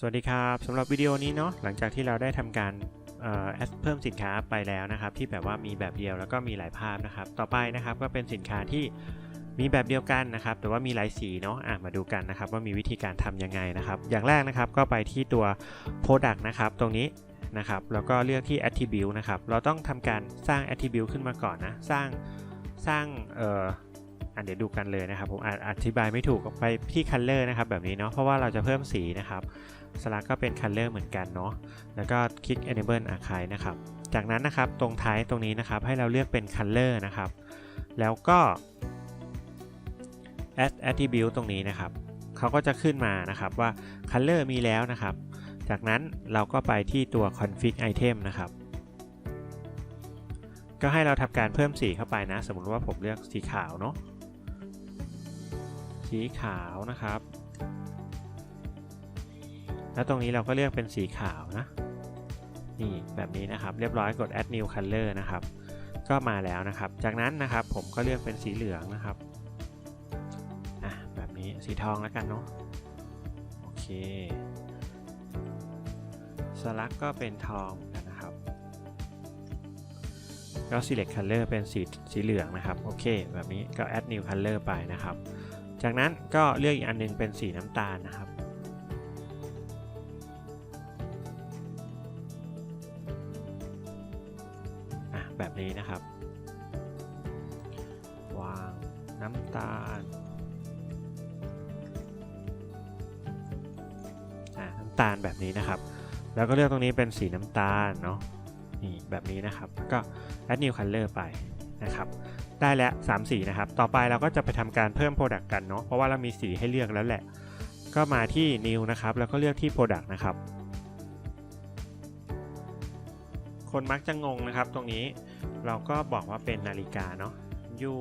สวัสดีครับสำหรับวิดีโอนี้เนาะหลังจากที่เราได้ทำการเอ่อ add เพิ่มสินค้าไปแล้วนะครับ ที่แบบว่ามีแบบเดียวแล้วก็มีหลายภาพนะครับ ต่อไปนะครับก็เป็นสินค้าที่มีแบบเดียวกันนะครับ แต่ว่ามีหลายสีเนาะะมาดูกันนะครับ ว่ามีวิธีการทำยังไงนะครับ อย่างแรกนะครับก็ไปที่ตัว product นะครับ ตรงนี้นะครับแล้วก็เลือกที่ attribute นะครับ เราต้องทำการสร้าง attribute ขึ้นมาก่อนนะสร้างสร้างเอ่ออะเดี๋ยวดูกันเลยนะครับผมอาจอธิบายไม่ถูกไปที่ color นะครับแบบนี้เนาะเพราะว่าเราจะเพิ่มสีนะครับ สลักก็เป็น color เหมือนกันเนาะแล้วก็คลิก enable archive นะครับ จากนั้นนะครับตรงท้ายตรงนี้นะครับให้เราเลือกเป็น color นะครับ แล้วก็ add attribute ตรงนี้นะครับเขาก็จะขึ้นมานะครับว่า color มีแล้วนะครับ จากนั้นเราก็ไปที่ตัว config item นะครับ ก็ให้เราทำการเพิ่มสีเข้าไปนะ สมมติว่าผมเลือกสีขาวเนาะสีขาวนะครับ แล้วตรงนี้เราก็เลือกเป็นสีขาวนะ นี่แบบนี้นะครับ เรียบร้อยกด add new color นะครับ ก็มาแล้วนะครับ จากนั้นนะครับผมก็เลือกเป็นสีเหลืองนะครับอะแบบนี้สีทองแล้วกันเนาะ โอเค สลักก็เป็นทองนะครับ ก็ select color เป็นสีสีเหลืองนะครับ โอเค แบบนี้ก็ add new color ไปนะครับ จากนั้นก็เลือกอีกอันหนึงเป็นสีน้ำตาลนะครับ แบบนี้นะครับ วางน้ำตาลน้ำตาลแบบนี้นะครับ แล้วก็เลือกตรงนี้เป็นสีน้ำตาลเนาะนี่แบบนี้นะครับ ก็ add new color ไปนะครับ ได้แล้ว3สีนะครับ ต่อไปเราก็จะไปทำการเพิ่ม product กันเนาะ เพราะว่าเรามีสีให้เลือกแล้วแหละ ก็มาที่ new นะครับ แล้วก็เลือกที่ product นะครับ คนมักจะงงนะครับ ตรงนี้เราก็บอกว่าเป็นนาฬิกาเนาะ U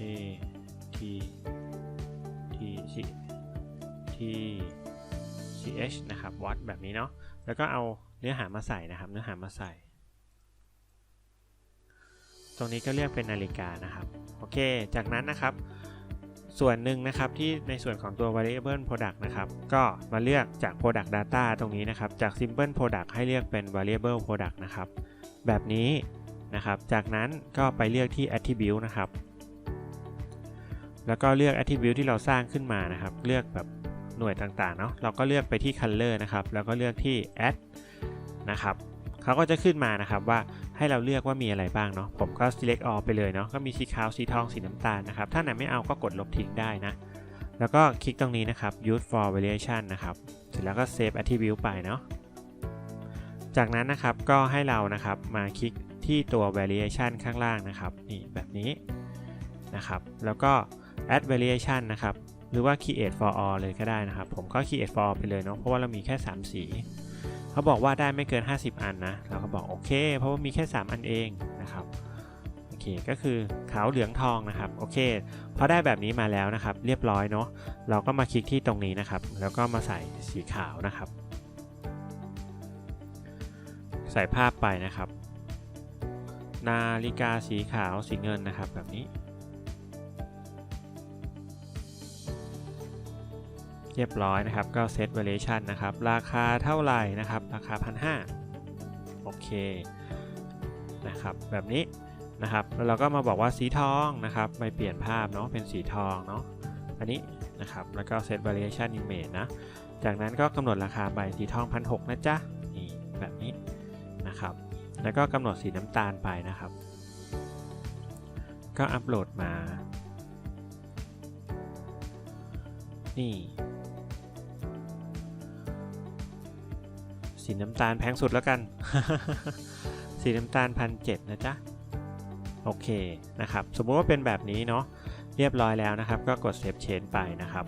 A T T C T C H นะครับ วัดแบบนี้เนาะ แล้วก็เอาเนื้อหามาใส่นะครับ เนื้อหามาใส่ ตรงนี้ก็เรียกเป็นนาฬิกานะครับ โอเค จากนั้นนะครับ ส่วนหนึ่งนะครับที่ในส่วนของตัว variable product นะครับก็มาเลือกจาก product data ตรงนี้นะครับจาก simple product ให้เลือกเป็น variable product นะครับแบบนี้นะครับจากนั้นก็ไปเลือกที่ attribute นะครับแล้วก็เลือก attribute ที่เราสร้างขึ้นมานะครับ เลือกแบบหน่วยต่างๆเนาะเราก็เลือกไปที่ color นะครับแล้วก็เลือกที่ add นะครับ เขาก็จะขึ้นมานะครับว่าให้เราเลือกว่ามีอะไรบ้างเนาะผมก็ select all ไปเลยเนาะก็มีสีขาวสีทองสีน้ำตาลนะครับถ้าไหนไม่เอาก็กดลบทิ้งได้นะ แล้วก็คลิกตรงนี้นะครับ use for variation นะครับเสร็จแล้วก็ save attribute ไปเนาะจากนั้นนะครับก็ให้เรานะครับมาคลิกที่ตัว variation ข้างล่างนะครับนี่แบบนี้นะครับแล้วก็ add variation นะครับหรือว่า create for all เลยก็ได้นะครับ ผมก็ create for all ไปเลยเนาะเพราะว่าเรามีแค่ 3 สี เขาบอกว่าได้ไม่เกิน 50 อันนะเราก็บอกโอเค เพราะว่ามีแค่ 3 อันเองนะครับโอเคก็คือขาวเหลืองทองนะครับโอเคพอได้แบบนี้มาแล้วนะครับ เรียบร้อยเนาะเราก็มาคลิกที่ตรงนี้นะครับ แล้วก็มาใส่สีขาวนะครับ ใส่ภาพไปนะครับ นาฬิกาสีขาวสีเงินนะครับแบบนี้ เรียบร้อยนะครับ ก็เซต variation นะครับ ราคาเท่าไหร่นะครับ ราคา 1,500 โอเคนะครับ แบบนี้นะครับ แล้วเราก็มาบอกว่าสีทองนะครับไปเปลี่ยนภาพเนาะ เป็นสีทองเนาะ อันนี้นะครับ แล้วก็ set variation image นะ จากนั้นก็กำหนดราคาไปสีทอง 1,600 นะจ๊ะ นี่แบบนี้นะครับ แล้วก็กำหนดสีน้ำตาลไปนะครับ ก็อัปโหลดมานี่ สีน้ำตาลแพงสุดแล้วกัน สีน้ำตาลพันเนะจ๊ะ โอเคนะครับ สมมุติว่าเป็นแบบนี้เนาะ เรียบร้อยแล้วนะครับ ก็กด Save Change ไปนะครับ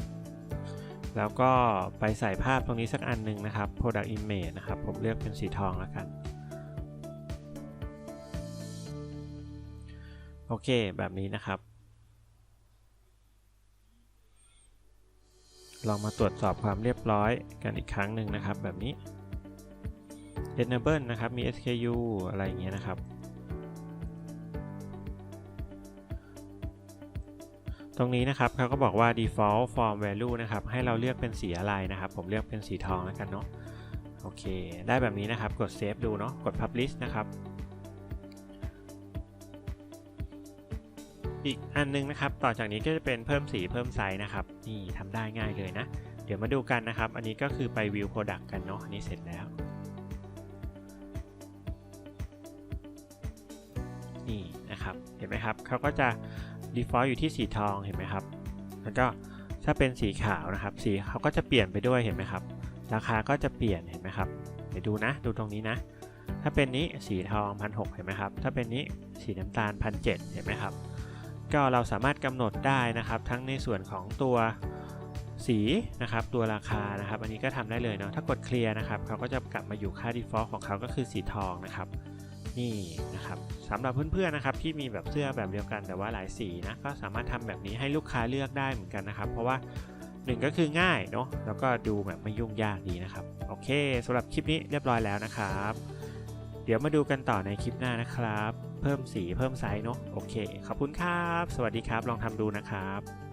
แล้วก็ไปใส่ภาพตรงนี้สักอันหนึ่งนะครับ Product Image นะครับ ผมเลือกเป็นสีทองแล้วกัน โอเค แบบนี้นะครับลองมาตรวจสอบความเรียบร้อยกันอีกครั้งหนึ่งนะครับแบบนี้ enable นะครับ มี SKU อะไรอย่างเงี้ยนะครับ ตรงนี้นะครับเขาก็บอกว่า default form value นะครับ ให้เราเลือกเป็นสีอะไรนะครับ ผมเลือกเป็นสีทองแล้วกันเนาะ โอเค ได้แบบนี้นะครับ กด save ดูเนาะ กด publish นะครับ อีกอันนึงนะครับ ต่อจากนี้ก็จะเป็นเพิ่มสีเพิ่มไซส์นะครับ นี่ทำได้ง่ายเลยนะ เดี๋ยวมาดูกันนะครับ อันนี้ก็คือไป view product กันเนาะ อันนี้เสร็จแล้ว นี่นะครับ เห็นไหมครับเขาก็จะ default อยู่ที่สีทองเห็นไหมครับ แล้วก็ถ้าเป็นสีขาวนะครับ สีเขาก็จะเปลี่ยนไปด้วยเห็นไหมครับ ราคาก็จะเปลี่ยนเห็นไหมครับเดี๋ยวดูนะ ดูตรงนี้นะ ถ้าเป็นนี้สีทองพันหเห็นไหมครับ ถ้าเป็นนี้สีน้ำตาลพันเเห็นไหมครับ ก็เราสามารถกำหนดได้นะครับ ทั้งในส่วนของตัวสีนะครับ ตัวราคานะครับ อันนี้ก็ทำได้เลยเนาะ ถ้ากดเคลียร์นะครับเขาก็จะกลับมาอยู่ค่า default ของเขาก็คือสีทองนะครับ นี่นะครับสำหรับเพื่อนๆนะครับที่มีแบบเสื้อแบบเดียวกันแต่ว่าหลายสีนะก็สามารถทำแบบนี้ให้ลูกค้าเลือกได้เหมือนกันนะครับ เพราะว่าหนึ่งก็คือง่ายเนาะแล้วก็ดูแบบไม่ยุ่งยากดีนะครับ โอเคสำหรับคลิปนี้เรียบร้อยแล้วนะครับ เดี๋ยวมาดูกันต่อในคลิปหน้านะครับ เพิ่มสีเพิ่มไซส์เนาะโอเค ขอบคุณครับ สวัสดีครับ ลองทำดูนะครับ